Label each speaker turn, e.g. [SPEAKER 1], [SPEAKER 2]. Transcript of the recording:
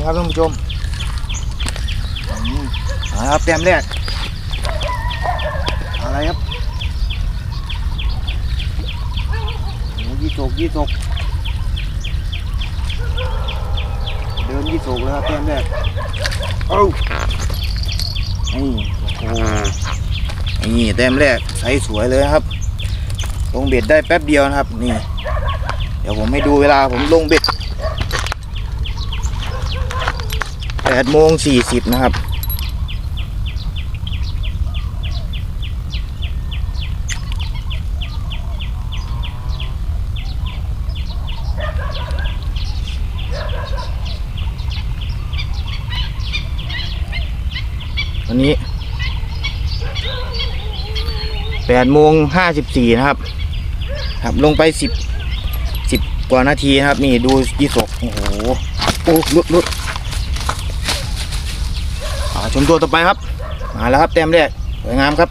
[SPEAKER 1] นี่ครับท่านผู้ชมอาละครับแต้มแรกอะไรครับยี่สกยี่สกเดินยี่สกเลยครับแต้มแรกเอ้านี่โอ้โหนี่แต้มแรกใส่สวยเลยครับ ลงเบ็ดได้แป๊บเดียวนะครับนี่ เดี๋ยวผมให้ดูเวลาผมลงเบ็ด แปดโมงสี่สิบนะครับ วันนี้แปดโมงห้าสิบสี่นะครับ ครับลงไปสิบสิบกว่านาทีนะครับ นี่ดูยี่สกโอ้โห โอ้ลุดลุด ชมตัวต่อไปครับ มาแล้วครับเต็มแรกสวยงามครับ